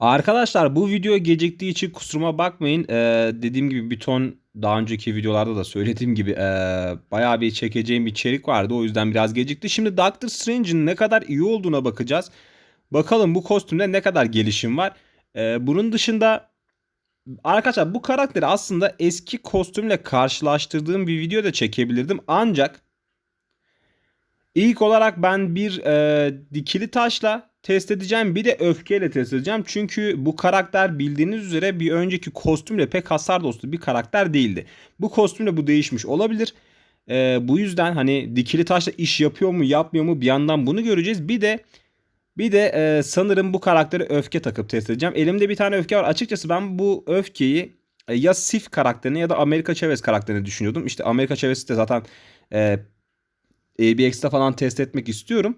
Arkadaşlar bu video geciktiği için kusuruma bakmayın. Ee, dediğim gibi bir ton daha önceki videolarda da söylediğim gibi ee, bayağı bir çekeceğim bir içerik vardı. O yüzden biraz gecikti. Şimdi Doctor Strange'in ne kadar iyi olduğuna bakacağız. Bakalım bu kostümde ne kadar gelişim var. Ee, bunun dışında arkadaşlar bu karakteri aslında eski kostümle karşılaştırdığım bir video da çekebilirdim. Ancak ilk olarak ben bir ee, dikili taşla test edeceğim. Bir de öfkeyle test edeceğim. Çünkü bu karakter bildiğiniz üzere bir önceki kostümle pek hasar dostu bir karakter değildi. Bu kostümle bu değişmiş olabilir. Ee, bu yüzden hani dikili taşla iş yapıyor mu yapmıyor mu bir yandan bunu göreceğiz. Bir de bir de e, sanırım bu karaktere öfke takıp test edeceğim. Elimde bir tane öfke var. Açıkçası ben bu öfkeyi e, ya Sif karakterini ya da Amerika Chavez karakterini düşünüyordum. İşte Amerika Chavez'i de zaten e, ABX'te falan test etmek istiyorum.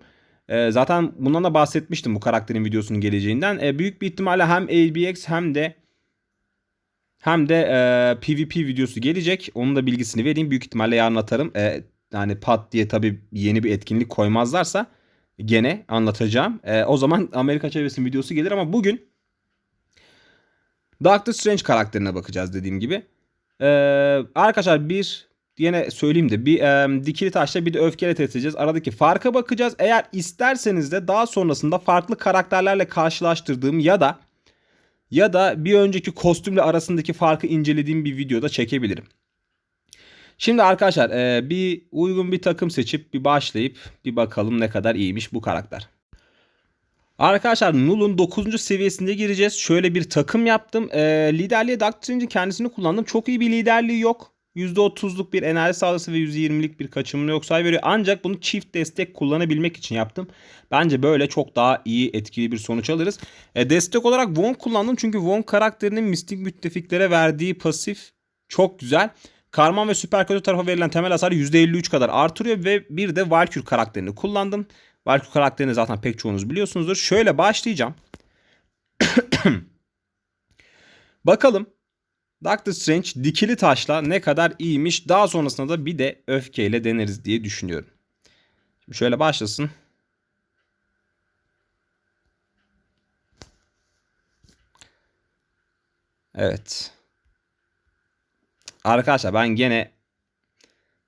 E, zaten bundan da bahsetmiştim bu karakterin videosunun geleceğinden. E, büyük bir ihtimalle hem ABX hem de hem de e, PvP videosu gelecek. Onun da bilgisini vereyim. Büyük ihtimalle yarın atarım. E, yani pat diye tabii yeni bir etkinlik koymazlarsa gene anlatacağım. E, o zaman Amerika Çevresinin videosu gelir ama bugün Doctor Strange karakterine bakacağız dediğim gibi. E, arkadaşlar bir yine söyleyeyim de bir e, dikili taşla bir de öfkeyle test edeceğiz. Aradaki farka bakacağız. Eğer isterseniz de daha sonrasında farklı karakterlerle karşılaştırdığım ya da ya da bir önceki kostümle arasındaki farkı incelediğim bir videoda çekebilirim. Şimdi arkadaşlar e, bir uygun bir takım seçip bir başlayıp bir bakalım ne kadar iyiymiş bu karakter. Arkadaşlar Null'un 9. seviyesinde gireceğiz. Şöyle bir takım yaptım. E, liderliğe Doctor kendisini kullandım. Çok iyi bir liderliği yok. %30'luk bir enerji sağlısı ve %20'lik bir kaçımını yok say veriyor. Ancak bunu çift destek kullanabilmek için yaptım. Bence böyle çok daha iyi etkili bir sonuç alırız. E, destek olarak Wong kullandım. Çünkü Wong karakterinin mistik müttefiklere verdiği pasif çok güzel. Karman ve süper kötü tarafa verilen temel hasarı %53 kadar artırıyor ve bir de Valkyrie karakterini kullandım. Valkyrie karakterini zaten pek çoğunuz biliyorsunuzdur. Şöyle başlayacağım. Bakalım Doctor Strange dikili taşla ne kadar iyiymiş. Daha sonrasında da bir de öfkeyle deneriz diye düşünüyorum. Şimdi şöyle başlasın. Evet. Arkadaşlar ben gene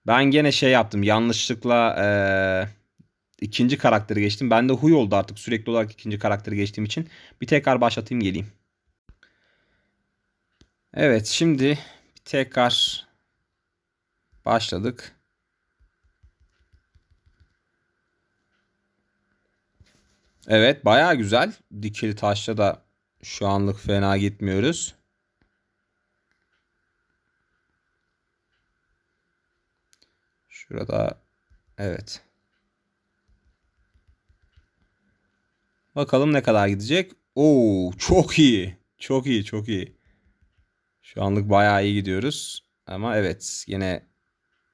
ben gene şey yaptım. Yanlışlıkla ee, ikinci karakteri geçtim. Ben de huy oldu artık sürekli olarak ikinci karakteri geçtiğim için. Bir tekrar başlatayım geleyim. Evet şimdi tekrar başladık. Evet baya güzel. Dikili taşla da şu anlık fena gitmiyoruz. Şurada evet. Bakalım ne kadar gidecek. Oo çok iyi. Çok iyi çok iyi. Şu anlık bayağı iyi gidiyoruz. Ama evet yine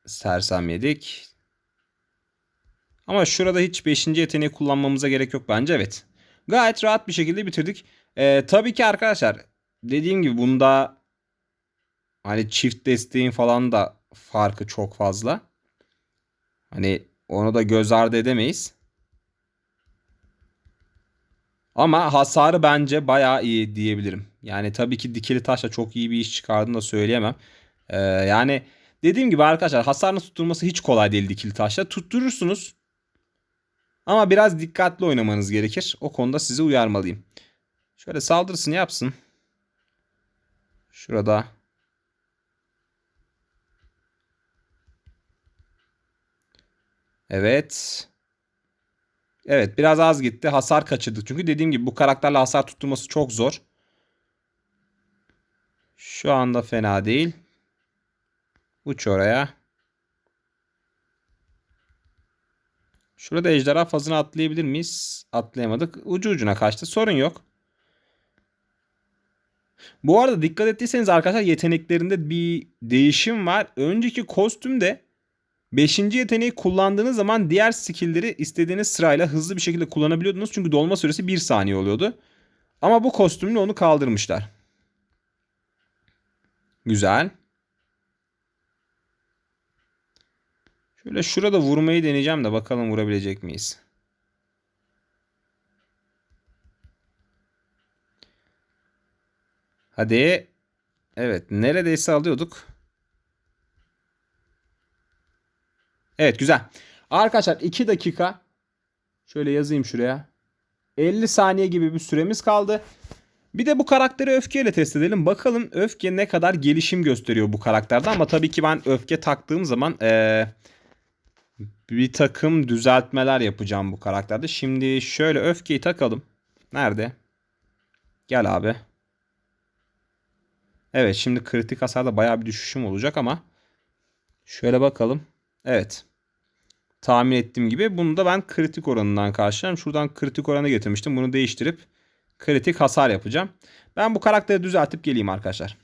sersem yedik. Ama şurada hiç 5. yeteneği kullanmamıza gerek yok bence evet. Gayet rahat bir şekilde bitirdik. Ee, tabii ki arkadaşlar dediğim gibi bunda hani çift desteğin falan da farkı çok fazla. Hani onu da göz ardı edemeyiz. Ama hasarı bence bayağı iyi diyebilirim. Yani tabii ki dikili taşla çok iyi bir iş çıkardığını da söyleyemem. Ee, yani dediğim gibi arkadaşlar hasarını tutturması hiç kolay değil dikili taşla. Tutturursunuz. Ama biraz dikkatli oynamanız gerekir. O konuda sizi uyarmalıyım. Şöyle saldırısını yapsın. Şurada. Evet. Evet biraz az gitti. Hasar kaçırdık. Çünkü dediğim gibi bu karakterle hasar tutturması çok zor. Şu anda fena değil. Uç oraya. Şurada ejderha fazını atlayabilir miyiz? Atlayamadık. Ucu ucuna kaçtı. Sorun yok. Bu arada dikkat ettiyseniz arkadaşlar yeteneklerinde bir değişim var. Önceki kostümde 5. yeteneği kullandığınız zaman diğer skill'leri istediğiniz sırayla hızlı bir şekilde kullanabiliyordunuz. Çünkü dolma süresi 1 saniye oluyordu. Ama bu kostümle onu kaldırmışlar. Güzel. Şöyle şurada vurmayı deneyeceğim de bakalım vurabilecek miyiz? Hadi. Evet neredeyse alıyorduk. Evet güzel. Arkadaşlar 2 dakika. Şöyle yazayım şuraya. 50 saniye gibi bir süremiz kaldı. Bir de bu karakteri öfkeyle test edelim. Bakalım öfke ne kadar gelişim gösteriyor bu karakterde. Ama tabii ki ben öfke taktığım zaman ee, bir takım düzeltmeler yapacağım bu karakterde. Şimdi şöyle öfkeyi takalım. Nerede? Gel abi. Evet şimdi kritik hasarda bayağı bir düşüşüm olacak ama şöyle bakalım. Evet. Tahmin ettiğim gibi bunu da ben kritik oranından karşılarım. Şuradan kritik oranı getirmiştim. Bunu değiştirip kritik hasar yapacağım. Ben bu karakteri düzeltip geleyim arkadaşlar.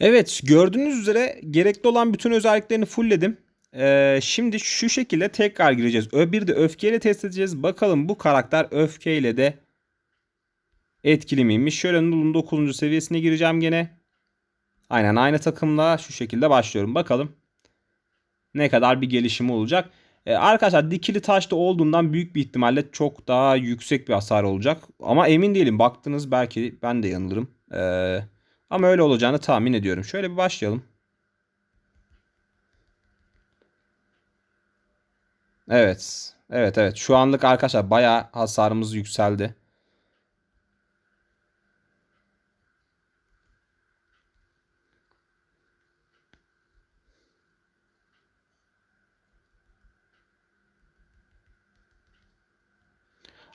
Evet gördüğünüz üzere gerekli olan bütün özelliklerini fullledim. Ee, şimdi şu şekilde tekrar gireceğiz. Bir de öfkeyle test edeceğiz. Bakalım bu karakter öfkeyle de etkili miymiş? Şöyle Null'un 9. seviyesine gireceğim gene. Aynen aynı takımla şu şekilde başlıyorum. Bakalım ne kadar bir gelişimi olacak. Ee, arkadaşlar dikili taşta olduğundan büyük bir ihtimalle çok daha yüksek bir hasar olacak. Ama emin değilim. Baktınız belki ben de yanılırım. Ee, ama öyle olacağını tahmin ediyorum. Şöyle bir başlayalım. Evet. Evet evet. Şu anlık arkadaşlar bayağı hasarımız yükseldi.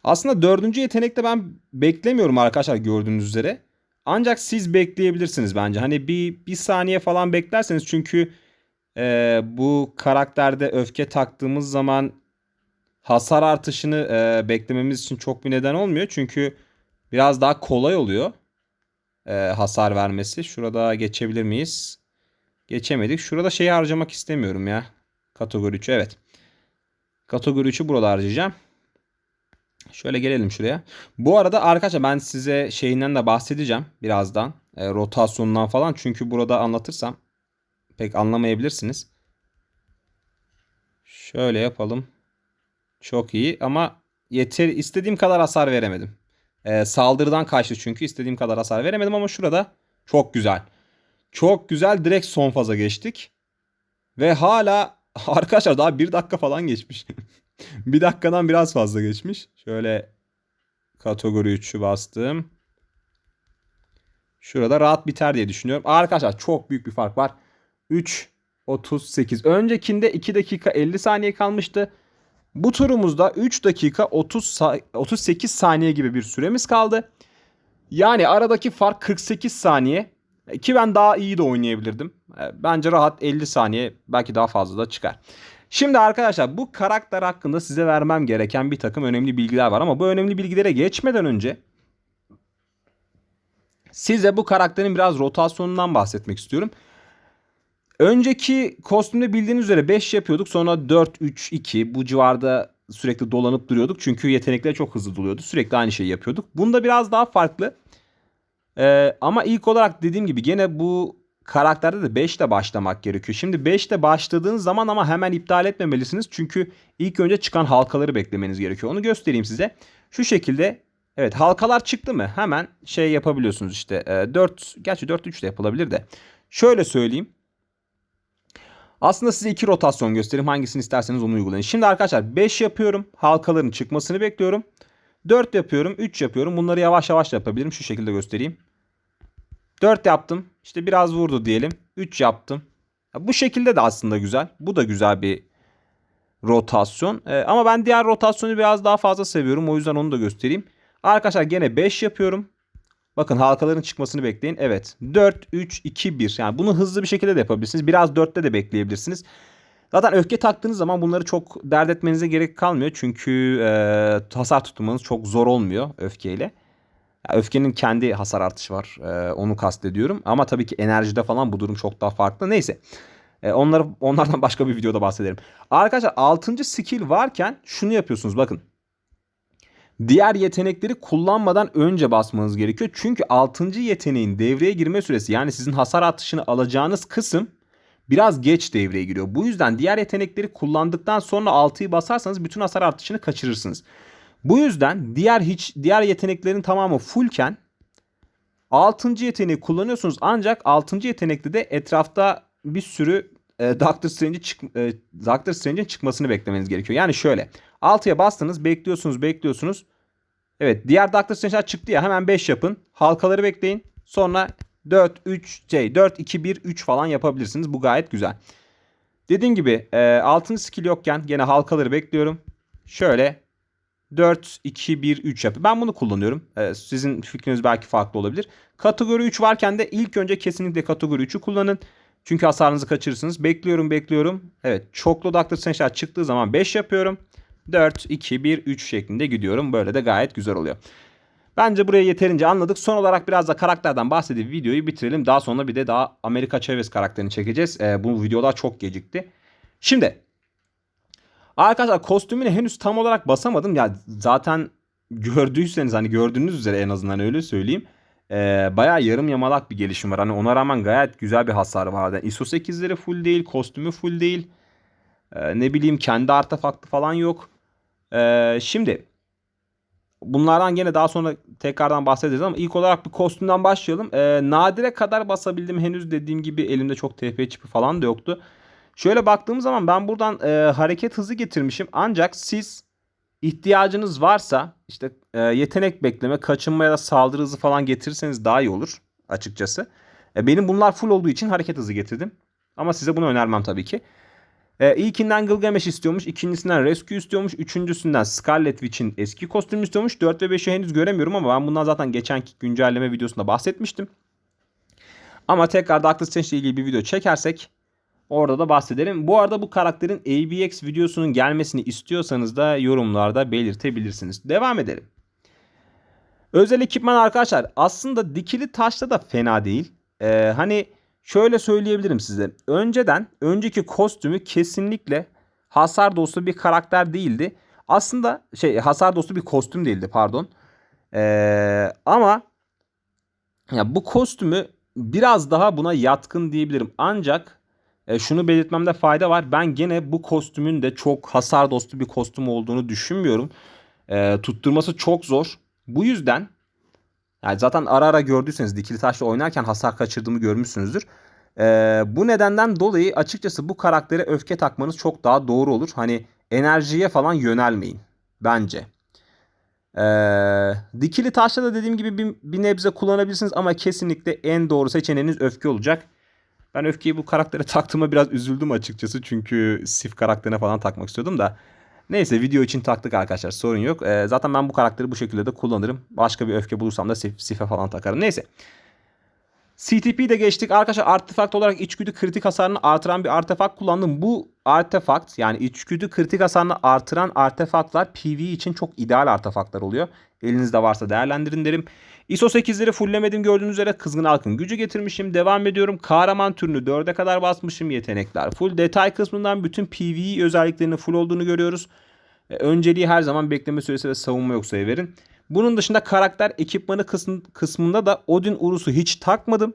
Aslında dördüncü yetenekte ben beklemiyorum arkadaşlar gördüğünüz üzere. Ancak siz bekleyebilirsiniz bence. Hani bir, bir saniye falan beklerseniz çünkü e, bu karakterde öfke taktığımız zaman hasar artışını e, beklememiz için çok bir neden olmuyor. Çünkü biraz daha kolay oluyor e, hasar vermesi. Şurada geçebilir miyiz? Geçemedik. Şurada şeyi harcamak istemiyorum ya. Kategori 3'ü evet. Kategori 3'ü burada harcayacağım. Şöyle gelelim şuraya. Bu arada arkadaşlar ben size şeyinden de bahsedeceğim birazdan. E, rotasyonundan falan. Çünkü burada anlatırsam pek anlamayabilirsiniz. Şöyle yapalım. Çok iyi ama yeter istediğim kadar hasar veremedim. E, saldırıdan kaçtı çünkü istediğim kadar hasar veremedim ama şurada çok güzel. Çok güzel direkt son faza geçtik. Ve hala arkadaşlar daha bir dakika falan geçmiş. bir dakikadan biraz fazla geçmiş. Şöyle kategori 3'ü bastım. Şurada rahat biter diye düşünüyorum. Arkadaşlar çok büyük bir fark var. 3 38. Öncekinde 2 dakika 50 saniye kalmıştı. Bu turumuzda 3 dakika 30 38 saniye gibi bir süremiz kaldı. Yani aradaki fark 48 saniye. Ki ben daha iyi de oynayabilirdim. Bence rahat 50 saniye belki daha fazla da çıkar. Şimdi arkadaşlar bu karakter hakkında size vermem gereken bir takım önemli bilgiler var ama bu önemli bilgilere geçmeden önce size bu karakterin biraz rotasyonundan bahsetmek istiyorum. Önceki kostümde bildiğiniz üzere 5 yapıyorduk sonra 4 3 2 bu civarda sürekli dolanıp duruyorduk. Çünkü yetenekler çok hızlı doluyordu. Sürekli aynı şeyi yapıyorduk. Bunda biraz daha farklı. Ee, ama ilk olarak dediğim gibi gene bu karakterde de 5 ile başlamak gerekiyor. Şimdi 5 ile başladığınız zaman ama hemen iptal etmemelisiniz. Çünkü ilk önce çıkan halkaları beklemeniz gerekiyor. Onu göstereyim size. Şu şekilde evet halkalar çıktı mı hemen şey yapabiliyorsunuz işte. E, 4 gerçi 4 3 de yapılabilir de. Şöyle söyleyeyim. Aslında size iki rotasyon göstereyim. Hangisini isterseniz onu uygulayın. Şimdi arkadaşlar 5 yapıyorum. Halkaların çıkmasını bekliyorum. 4 yapıyorum. 3 yapıyorum. Bunları yavaş yavaş yapabilirim. Şu şekilde göstereyim. 4 yaptım. İşte biraz vurdu diyelim. 3 yaptım. Bu şekilde de aslında güzel. Bu da güzel bir rotasyon. Ee, ama ben diğer rotasyonu biraz daha fazla seviyorum. O yüzden onu da göstereyim. Arkadaşlar gene 5 yapıyorum. Bakın halkaların çıkmasını bekleyin. Evet. 4, 3, 2, 1. Yani bunu hızlı bir şekilde de yapabilirsiniz. Biraz 4'te de bekleyebilirsiniz. Zaten öfke taktığınız zaman bunları çok dert etmenize gerek kalmıyor. Çünkü e, hasar tutmanız çok zor olmuyor öfkeyle. Öfkenin kendi hasar artışı var. Ee, onu kastediyorum. Ama tabii ki enerjide falan bu durum çok daha farklı. Neyse. Ee, onları, onlardan başka bir videoda bahsederim. Arkadaşlar 6. skill varken şunu yapıyorsunuz bakın. Diğer yetenekleri kullanmadan önce basmanız gerekiyor. Çünkü 6. yeteneğin devreye girme süresi yani sizin hasar atışını alacağınız kısım biraz geç devreye giriyor. Bu yüzden diğer yetenekleri kullandıktan sonra 6'yı basarsanız bütün hasar artışını kaçırırsınız. Bu yüzden diğer hiç diğer yeteneklerin tamamı fullken 6. yeteneği kullanıyorsunuz ancak 6. yetenekte de etrafta bir sürü e, Doctor Strange'in çık e, Doctor Strange'in çıkmasını beklemeniz gerekiyor. Yani şöyle 6'ya bastınız bekliyorsunuz bekliyorsunuz. Evet diğer Doctor Strange'ler çıktı ya hemen 5 yapın. Halkaları bekleyin. Sonra 4 3 şey 4 2 1 3 falan yapabilirsiniz. Bu gayet güzel. Dediğim gibi e, altın skill yokken gene halkaları bekliyorum. Şöyle 4 2 1 3 yapı. Ben bunu kullanıyorum. E, sizin fikriniz belki farklı olabilir. Kategori 3 varken de ilk önce kesinlikle kategori 3'ü kullanın. Çünkü hasarınızı kaçırırsınız. Bekliyorum bekliyorum. Evet çoklu Doctor Strange'ler çıktığı zaman 5 yapıyorum. 4, 2, 1, 3 şeklinde gidiyorum. Böyle de gayet güzel oluyor. Bence burayı yeterince anladık. Son olarak biraz da karakterden bahsedip videoyu bitirelim. Daha sonra bir de daha Amerika Chavez karakterini çekeceğiz. Ee, bu videolar çok gecikti. Şimdi arkadaşlar kostümüne henüz tam olarak basamadım. Ya zaten gördüyseniz hani gördüğünüz üzere en azından öyle söyleyeyim. Ee, bayağı yarım yamalak bir gelişim var. Hani ona rağmen gayet güzel bir hasar vardı. ISO 8'leri full değil, kostümü full değil. Ee, ne bileyim kendi artefaktı falan yok. Ee, şimdi bunlardan gene daha sonra tekrardan bahsedeceğiz ama ilk olarak bir kostümden başlayalım. Ee, nadire kadar basabildim henüz dediğim gibi elimde çok TP çipi falan da yoktu. Şöyle baktığım zaman ben buradan e, hareket hızı getirmişim ancak siz ihtiyacınız varsa işte e, yetenek bekleme, kaçınma ya da saldırı hızı falan getirirseniz daha iyi olur açıkçası. E, benim bunlar full olduğu için hareket hızı getirdim. Ama size bunu önermem tabii ki. E, ilkinden Gilgamesh istiyormuş. ikincisinden Rescue istiyormuş. Üçüncüsünden Scarlet Witch'in eski kostümü istiyormuş. 4 ve 5'i henüz göremiyorum ama ben bundan zaten geçenki güncelleme videosunda bahsetmiştim. Ama tekrar Doctor Strange ile ilgili bir video çekersek orada da bahsedelim. Bu arada bu karakterin ABX videosunun gelmesini istiyorsanız da yorumlarda belirtebilirsiniz. Devam edelim. Özel ekipman arkadaşlar aslında dikili taşta da fena değil. Ee, hani Şöyle söyleyebilirim size. Önceden önceki kostümü kesinlikle hasar dostu bir karakter değildi. Aslında şey hasar dostu bir kostüm değildi pardon. Ee, ama ya bu kostümü biraz daha buna yatkın diyebilirim. Ancak e, şunu belirtmemde fayda var. Ben gene bu kostümün de çok hasar dostu bir kostüm olduğunu düşünmüyorum. E, tutturması çok zor. Bu yüzden yani zaten ara ara gördüyseniz dikili taşla oynarken hasar kaçırdığımı görmüşsünüzdür. Ee, bu nedenden dolayı açıkçası bu karaktere öfke takmanız çok daha doğru olur. Hani enerjiye falan yönelmeyin bence. Ee, dikili taşla da dediğim gibi bir, bir nebze kullanabilirsiniz ama kesinlikle en doğru seçeneğiniz öfke olacak. Ben öfkeyi bu karaktere taktığıma biraz üzüldüm açıkçası. Çünkü Sif karakterine falan takmak istiyordum da. Neyse video için taktık arkadaşlar sorun yok. Ee, zaten ben bu karakteri bu şekilde de kullanırım. Başka bir öfke bulursam da sif, sife falan takarım. Neyse. CTP de geçtik. Arkadaşlar artefakt olarak içgüdü kritik hasarını artıran bir artefakt kullandım. Bu artefakt yani içgüdü kritik hasarını artıran artefaktlar PV için çok ideal artefaktlar oluyor. Elinizde varsa değerlendirin derim. ISO 8'leri fulllemedim gördüğünüz üzere kızgın halkın gücü getirmişim. Devam ediyorum. Kahraman türünü 4'e kadar basmışım. Yetenekler full. Detay kısmından bütün PvE özelliklerinin full olduğunu görüyoruz. Önceliği her zaman bekleme süresi ve savunma yoksaya verin. Bunun dışında karakter ekipmanı kısmında da Odin Urus'u hiç takmadım.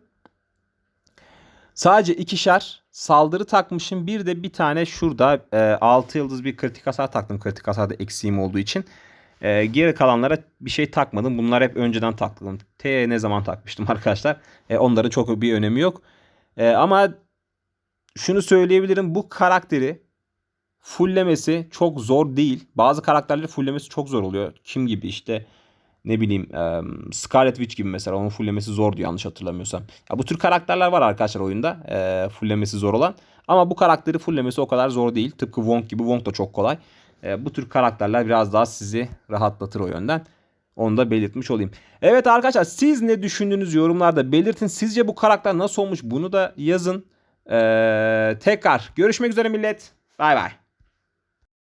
Sadece ikişer saldırı takmışım. Bir de bir tane şurada e, 6 yıldız bir kritik hasar taktım. Kritik hasarda eksiğim olduğu için. E, geri kalanlara bir şey takmadım. Bunlar hep önceden taktım. T ne zaman takmıştım arkadaşlar. E, onların çok bir önemi yok. E, ama şunu söyleyebilirim. Bu karakteri fulllemesi çok zor değil. Bazı karakterleri fulllemesi çok zor oluyor. Kim gibi işte ne bileyim e, Scarlet Witch gibi mesela onun fulllemesi zordu yanlış hatırlamıyorsam. Ya bu tür karakterler var arkadaşlar oyunda fulllemesi zor olan. Ama bu karakteri fulllemesi o kadar zor değil. Tıpkı Wong gibi Wong da çok kolay. Bu tür karakterler biraz daha sizi rahatlatır o yönden. Onu da belirtmiş olayım. Evet arkadaşlar siz ne düşündüğünüz yorumlarda belirtin. Sizce bu karakter nasıl olmuş bunu da yazın. Ee, tekrar görüşmek üzere millet. Bay bay.